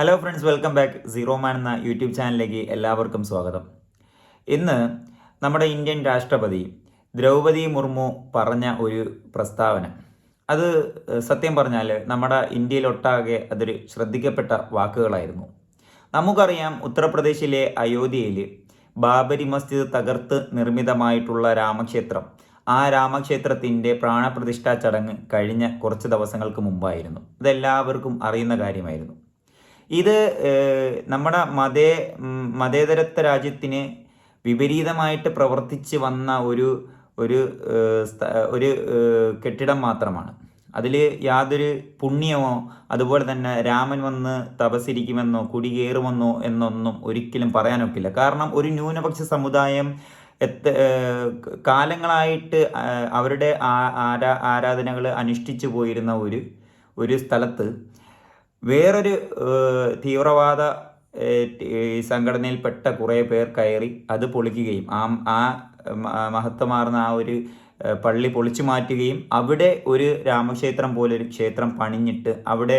Hello friends welcome back zero man എന്ന YouTube ചാനലിലേക്ക് എല്ലാവർക്കും സ്വാഗതം. ഇന്ന് നമ്മുടെ ഇന്ത്യൻ രാഷ്ട്രപതി ദ്രൗപദി മുർമു പറഞ്ഞ ഒരു പ്രസ്താവന. അത് സത്യം പറഞ്ഞാൽ നമ്മുടെ ഇന്ത്യയിലൊട്ടാകെ അതൊരു ശ്രദ്ധിക്കപ്പെട്ട വാക്കുകളായിരുന്നു. നമുക്കറിയാം ഉത്തർപ്രദേശിലെ അയോധ്യയിൽ ബാബരി മസ്ജിദ് തകർത്ത് നിർമ്മിതമായിട്ടുള്ള രാമക്ഷേത്രം ആ രാമക്ഷേത്രത്തിന്റെ പ്രാണപ്രതിഷ്ഠാ ചടങ്ങ് കഴിഞ്ഞ കുറച്ച് ദിവസങ്ങൾക്ക് മുമ്പായിരുന്നു. ഇതെല്ലാവർക്കും അറിയുന്ന കാര്യമായിരുന്നു. ഇത് നമ്മുടെ മതേ മതേതരത്വ രാജ്യത്തിന് വിപരീതമായിട്ട് പ്രവർത്തിച്ച് വന്ന ഒരു ഒരു ഒരു കെട്ടിടം മാത്രമാണ്. അതിൽ യാതൊരു പുണ്യമോ അതുപോലെ തന്നെ രാമൻ വന്ന് തപസ്സിരിക്കുമെന്നോ കുടികേറുമെന്നോ എന്നൊന്നും ഒരിക്കലും പറയാനൊക്കില്ല. കാരണം ഒരു ന്യൂനപക്ഷ സമുദായം എത്ത കാലങ്ങളായിട്ട് അവരുടെ ആരാ ആരാധനകൾ അനുഷ്ഠിച്ചു പോയിരുന്ന ഒരു ഒരു സ്ഥലത്ത് വേറൊരു തീവ്രവാദ സംഘടനയിൽപ്പെട്ട കുറേ പേർ കയറി അത് പൊളിക്കുകയും ആ ആ മഹത്വമാർന്ന ആ ഒരു പള്ളി പൊളിച്ചു മാറ്റുകയും അവിടെ ഒരു രാമക്ഷേത്രം പോലൊരു ക്ഷേത്രം പണിഞ്ഞിട്ട് അവിടെ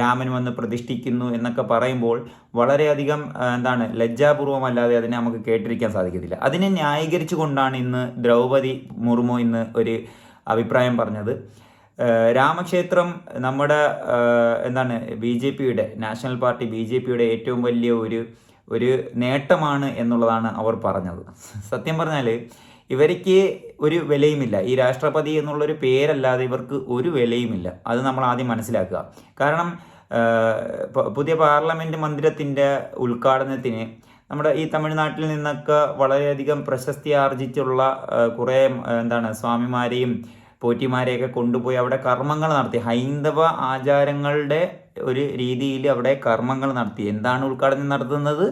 രാമൻ വന്ന് പ്രതിഷ്ഠിക്കുന്നു എന്നൊക്കെ പറയുമ്പോൾ വളരെയധികം എന്താണ് ലജ്ജാപൂർവമല്ലാതെ അതിനെ നമുക്ക് കേട്ടിരിക്കാൻ സാധിക്കത്തില്ല. അതിനെ ന്യായീകരിച്ചു കൊണ്ടാണ് ഇന്ന് ദ്രൗപദി മുർമു ഇന്ന് ഒരു അഭിപ്രായം പറഞ്ഞത്. രാമക്ഷേത്രം നമ്മുടെ എന്താണ് ബി ജെ പിയുടെ നാഷണൽ പാർട്ടി ബി ജെ പിയുടെ ഏറ്റവും വലിയ ഒരു ഒരു നേട്ടമാണ് എന്നുള്ളതാണ് അവർ പറഞ്ഞത്. സത്യം പറഞ്ഞാൽ ഇവർക്ക് ഒരു വിലയുമില്ല. ഈ രാഷ്ട്രപതി എന്നുള്ളൊരു പേരല്ലാതെ ഇവർക്ക് ഒരു വിലയുമില്ല. അത് നമ്മൾ ആദ്യം മനസ്സിലാക്കുക. കാരണം പുതിയ പാർലമെന്റ് മന്ദിരത്തിന്റെ ഉദ്ഘാടനത്തിന് നമ്മുടെ ഈ തമിഴ്നാട്ടിൽ നിന്നൊക്കെ വളരെയധികം പ്രശസ്തി ആർജിച്ചുള്ള കുറേ എന്താണ് സ്വാമിമാരെയും പോറ്റിമാരെയൊക്കെ കൊണ്ടുപോയി അവിടെ കർമ്മങ്ങൾ നടത്തി. ഹൈന്ദവ ആചാരങ്ങളുടെ ഒരു രീതിയിൽ അവിടെ കർമ്മങ്ങൾ നടത്തി. എന്താണ് ഉദ്ഘാടനം നടത്തുന്നത്?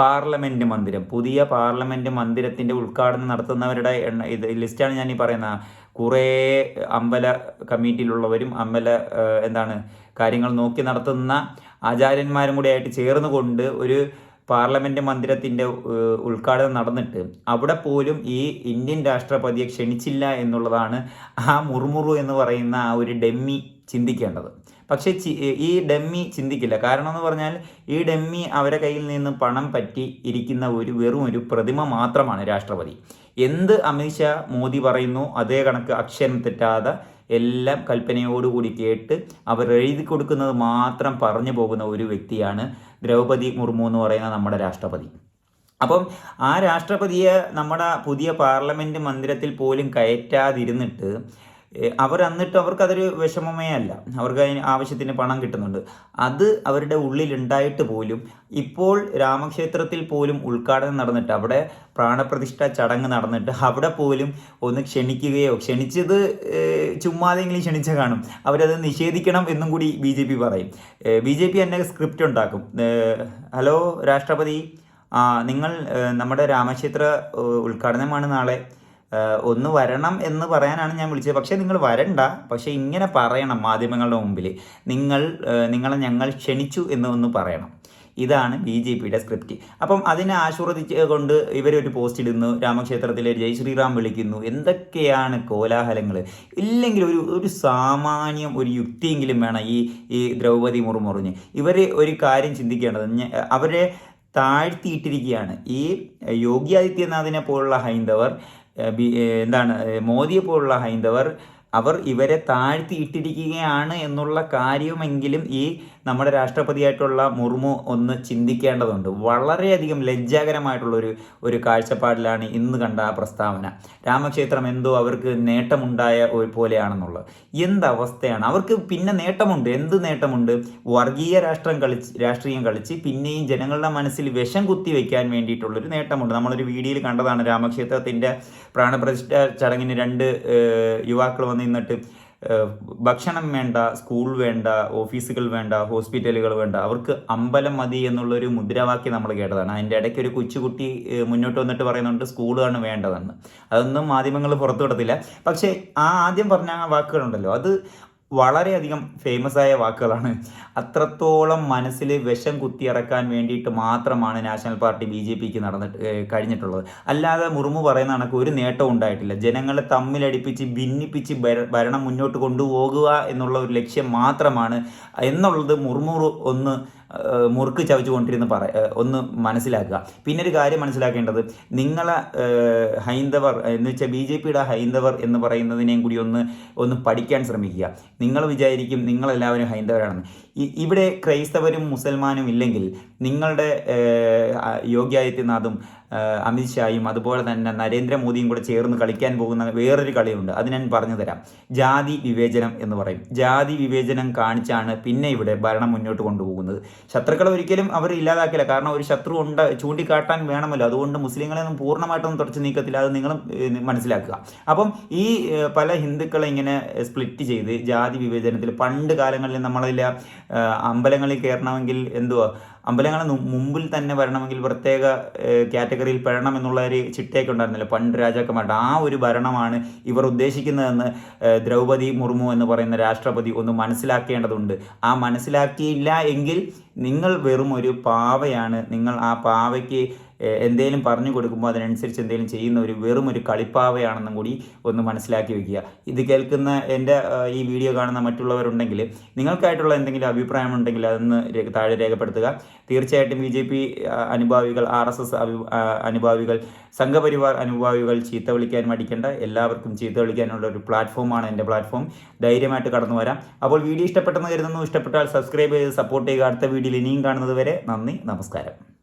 പാർലമെന്റ് മന്ദിരം. പുതിയ പാർലമെന്റ് മന്ദിരത്തിന്റെ ഉദ്ഘാടനം നടത്തുന്നവരുടെ എണ്ണ ഇത് ലിസ്റ്റാണ് ഞാൻ ഈ പറയുന്നത്. കുറേ അമ്പല കമ്മിറ്റിയിലുള്ളവരും അമ്പല എന്താണ് കാര്യങ്ങൾ നോക്കി നടത്തുന്ന ആചാര്യന്മാരും കൂടി ആയിട്ട് ചേർന്നുകൊണ്ട് ഒരു പാർലമെന്റ് മന്ദിരത്തിന്റെ ഉദ്ഘാടനം നടന്നിട്ട് അവിടെ പോലും ഈ ഇന്ത്യൻ രാഷ്ട്രപതിയെ ക്ഷണിച്ചില്ല എന്നുള്ളതാണ് ആ മുർമുറു എന്ന് പറയുന്ന ആ ഒരു ഡെമ്മി ചിന്തിക്കേണ്ടത്. പക്ഷേ ഈ ഡെമ്മി ചിന്തിക്കില്ല. കാരണം എന്ന് പറഞ്ഞാൽ ഈ ഡെമ്മി അവരെ കയ്യിൽ നിന്ന് പണം പറ്റി ഇരിക്കുന്ന ഒരു വെറും ഒരു പ്രതിമ മാത്രമാണ് രാഷ്ട്രപതി. എന്ത് അമിത്ഷാ മോദി പറയുന്നു അതേ കണക്ക് അക്ഷരം തെറ്റാതെ എല്ലാം കൽപ്പനയോടുകൂടി കേട്ട് അവർ എഴുതി കൊടുക്കുന്നത് മാത്രം പറഞ്ഞു പോകുന്ന ഒരു വ്യക്തിയാണ് ദ്രൗപദി മുർമു എന്ന് പറയുന്ന നമ്മുടെ രാഷ്ട്രപതി. അപ്പം ആ രാഷ്ട്രപതിയെ നമ്മുടെ പുതിയ പാർലമെന്റ് മന്ദിരത്തിൽ പോലും കയറ്റാതിരുന്നിട്ട് അവർ എന്നിട്ട് അവർക്കതൊരു വിഷമമേ അല്ല. അവർക്ക് അതിന് ആവശ്യത്തിന് പണം കിട്ടുന്നുണ്ട്. അത് അവരുടെ ഉള്ളിൽ ഉണ്ടായിട്ട് പോലും ഇപ്പോൾ രാമക്ഷേത്രത്തിൽ പോലും ഉദ്ഘാടനം നടന്നിട്ട് അവിടെ പ്രാണപ്രതിഷ്ഠ ചടങ്ങ് നടന്നിട്ട് അവിടെ പോലും ഒന്ന് ക്ഷണിക്കുകയോ ക്ഷണിച്ചത് ചുമ്മാതെങ്കിലും ക്ഷണിച്ച കാണും. അവരത് നിഷേധിക്കണം എന്നും കൂടി ബി ജെ പി പറയും. ബി ജെ പി തന്നെ സ്ക്രിപ്റ്റ് ഉണ്ടാക്കും. ഹലോ രാഷ്ട്രപതി. നിങ്ങൾ നമ്മുടെ രാമക്ഷേത്ര ഉദ്ഘാടനമാണ് നാളെ. ഒന്ന് വരണം എന്ന് പറയാനാണ് ഞാൻ വിളിച്ചത്. പക്ഷേ നിങ്ങൾ വരണ്ട. പക്ഷേ ഇങ്ങനെ പറയണം മാധ്യമങ്ങളുടെ മുമ്പിൽ. നിങ്ങൾ നിങ്ങളെ ഞങ്ങൾ ക്ഷണിച്ചു എന്ന് ഒന്ന് പറയണം. ഇതാണ് ബി ജെ പിയുടെ സ്ക്രിപ്റ്റ്. അപ്പം അതിനെ ആശ്വദിച്ച് കൊണ്ട് ഇവരൊരു പോസ്റ്റ് ഇടുന്നു. രാമക്ഷേത്രത്തിലെ ജയ് ശ്രീറാം വിളിക്കുന്നു. എന്തൊക്കെയാണ് കോലാഹലങ്ങൾ? ഇല്ലെങ്കിൽ ഒരു ഒരു സാമാന്യം ഒരു യുക്തിയെങ്കിലും വേണം ഈ ഈ ദ്രൗപദി മുറുമുറിഞ്ഞ് ഇവർ ഒരു കാര്യം ചിന്തിക്കേണ്ടത് അവരെ താഴ്ത്തിയിട്ടിരിക്കുകയാണ്. ഈ യോഗി ആദിത്യനാഥിനെ പോലുള്ള ഹൈന്ദവർ എന്താണ് ഏഹ് മോദിയെ പോലുള്ള ഹൈന്ദവർ അവർ ഇവരെ താഴ്ത്തിയിട്ടിരിക്കുകയാണ് എന്നുള്ള കാര്യമെങ്കിലും ഈ നമ്മുടെ രാഷ്ട്രപതിയായിട്ടുള്ള മുർമു ഒന്ന് ചിന്തിക്കേണ്ടതുണ്ട്. വളരെയധികം ലജ്ജാകരമായിട്ടുള്ള ഒരു കാഴ്ചപ്പാടിലാണ് ഇന്ന് കണ്ട ആ പ്രസ്താവന. രാമക്ഷേത്രം എന്തോ അവർക്ക് നേട്ടമുണ്ടായ ഒരു പോലെയാണെന്നുള്ളത്. എന്തവസ്ഥയാണ് അവർക്ക് പിന്നെ നേട്ടമുണ്ട്. എന്ത് നേട്ടമുണ്ട്? വർഗീയ രാഷ്ട്രം കളിച്ച് രാഷ്ട്രീയം കളിച്ച് പിന്നെയും ജനങ്ങളുടെ മനസ്സിൽ വിഷം കുത്തി വെക്കാൻ വേണ്ടിയിട്ടുള്ളൊരു നേട്ടമുണ്ട്. നമ്മളൊരു വീഡിയോയിൽ കണ്ടതാണ് രാമക്ഷേത്രത്തിന്റെ പ്രാണപ്രതിഷ്ഠ ചടങ്ങിന് രണ്ട് യുവാക്കൾ വന്ന് നിന്നിട്ട് ഭക്ഷണം വേണ്ട സ്കൂൾ വേണ്ട ഓഫീസുകൾ വേണ്ട ഹോസ്പിറ്റലുകൾ വേണ്ട അവർക്ക് അമ്പലം മതി എന്നുള്ളൊരു മുദ്രാവാക്യം നമ്മൾ കേട്ടതാണ്. അതിന്റെ ഇടയ്ക്ക് ഒരു കൊച്ചുകുട്ടി മുന്നോട്ട് വന്നിട്ട് പറയുന്നുണ്ട് സ്കൂളാണ് വേണ്ടതെന്ന്. അതൊന്നും മാധ്യമങ്ങൾ പുറത്തു വിടത്തില്ല പക്ഷേ ആ ആദ്യം പറഞ്ഞ ആ വാക്കുകളുണ്ടല്ലോ. അത് വളരെയധികം ഫേമസ് ആയ വാക്കുകളാണ്. അത്രത്തോളം മനസ്സിൽ വിഷം കുത്തിയിറക്കാൻ വേണ്ടിയിട്ട് മാത്രമാണ് നാഷണൽ പാർട്ടി ബി ജെ പിക്ക് നടന്നിട്ട് കഴിഞ്ഞിട്ടുള്ളത്. അല്ലാതെ മുർമു പറയുന്ന കണക്ക് ഒരു നേട്ടവും ഉണ്ടായിട്ടില്ല. ജനങ്ങളെ തമ്മിലടിപ്പിച്ച് ഭിന്നിപ്പിച്ച് ഭര- ഭരണം മുന്നോട്ട് കൊണ്ടുപോകുക എന്നുള്ള ഒരു ലക്ഷ്യം മാത്രമാണ്. എന്നുള്ളത് മുർമു ഒന്ന് മുറുക്ക് ചവച്ചുകൊണ്ടിരുന്ന് പറ ഒന്ന് മനസ്സിലാക്കുക. പിന്നെ ഒരു കാര്യം മനസ്സിലാക്കേണ്ടത് നിങ്ങളെ ഹൈന്ദവർ എന്ന് വെച്ചാൽ ബി ജെ പിയുടെ ഹൈന്ദവർ എന്ന് പറയുന്നതിനെയും കൂടി ഒന്ന് ഒന്ന് പഠിക്കാൻ ശ്രമിക്കുക. നിങ്ങൾ വിചാരിക്കും നിങ്ങളെല്ലാവരും ഹൈന്ദവരാണെന്ന്. ഇവിടെ ക്രൈസ്തവരും മുസൽമാനും ഇല്ലെങ്കിൽ നിങ്ങളുടെ യോഗ്യായത്യനാഥും അമിത്ഷായും അതുപോലെ തന്നെ നരേന്ദ്രമോദിയും കൂടെ ചേർന്ന് കളിക്കാൻ പോകുന്ന വേറൊരു കളിയുണ്ട്. അത് ഞാൻ പറഞ്ഞു തരാം. ജാതി വിവേചനം എന്ന് പറയും. ജാതി വിവേചനം കാണിച്ചാണ് പിന്നെ ഇവിടെ ഭരണം മുന്നോട്ട് കൊണ്ടുപോകുന്നത്. ശത്രുക്കളെ ഒരിക്കലും അവർ ഇല്ലാതാക്കില്ല. കാരണം ഒരു ശത്രു ഉണ്ട് ചൂണ്ടിക്കാട്ടാൻ വേണമല്ലോ. അതുകൊണ്ട് മുസ്ലിങ്ങളെ ഒന്നും പൂർണമായിട്ടൊന്നും തുടച്ചു നീക്കത്തില്ല. അത് നിങ്ങളും മനസ്സിലാക്കുക. അപ്പം ഈ പല ഹിന്ദുക്കളെ ഇങ്ങനെ സ്പ്ലിറ്റ് ചെയ്ത് ജാതി വിവേചനത്തിൽ പണ്ട് കാലങ്ങളിൽ നമ്മളില്ല അമ്പലങ്ങളിൽ കയറണമെങ്കിൽ എന്തുവാ അമ്പലങ്ങൾ മുമ്പിൽ തന്നെ വരണമെങ്കിൽ പ്രത്യേക കാറ്റഗറിയിൽ പെടണം എന്നുള്ള ഒരു ചിട്ടയൊക്കെ ഉണ്ടായിരുന്നില്ല പണ്ട് രാജാക്കന്മാരുടെ. ആ ഒരു ഭരണമാണ് ഇവർ ഉദ്ദേശിക്കുന്നതെന്ന് ദ്രൗപതി മുർമു എന്ന് പറയുന്ന രാഷ്ട്രപതി ഒന്ന് മനസ്സിലാക്കേണ്ടതുണ്ട്. ആ മനസ്സിലാക്കിയില്ല എങ്കിൽ നിങ്ങൾ വെറും ഒരു പാവയാണ്. നിങ്ങൾ ആ പാവയ്ക്ക് എന്തെങ്കിലും പറഞ്ഞു കൊടുക്കുമ്പോൾ അതിനനുസരിച്ച് എന്തെങ്കിലും ചെയ്യുന്ന ഒരു വെറും ഒരു കളിപ്പാവയാണെന്നും കൂടി ഒന്ന് മനസ്സിലാക്കി വെക്കുക. ഇത് കേൾക്കുന്ന എന്റെ ഈ വീഡിയോ കാണുന്ന മറ്റുള്ളവരുണ്ടെങ്കിൽ നിങ്ങൾക്കായിട്ടുള്ള എന്തെങ്കിലും അഭിപ്രായം ഉണ്ടെങ്കിൽ അതൊന്ന് താഴെ രേഖപ്പെടുത്തുക. തീർച്ചയായിട്ടും ബി ജെ പി അനുഭാവികൾ ആർ എസ് എസ് അനുഭാവികൾ സംഘപരിവാർ അനുഭാവികൾ ചീത്ത വിളിക്കാൻ മടിക്കേണ്ട. എല്ലാവർക്കും ചീത്ത വിളിക്കാനുള്ള ഒരു പ്ലാറ്റ്ഫോമാണ് എന്റെ പ്ലാറ്റ്ഫോം. ധൈര്യമായിട്ട് കടന്നു വരാം. അപ്പോൾ വീഡിയോ ഇഷ്ടപ്പെട്ടെന്ന് കരുതുന്നു. ഇഷ്ടപ്പെട്ടാൽ സബ്സ്ക്രൈബ് ചെയ്ത് സപ്പോർട്ട് ചെയ്യുക. അടുത്ത വീഡിയോയിൽ ഇനിയും കാണുന്നത് വരെ നന്ദി. നമസ്കാരം.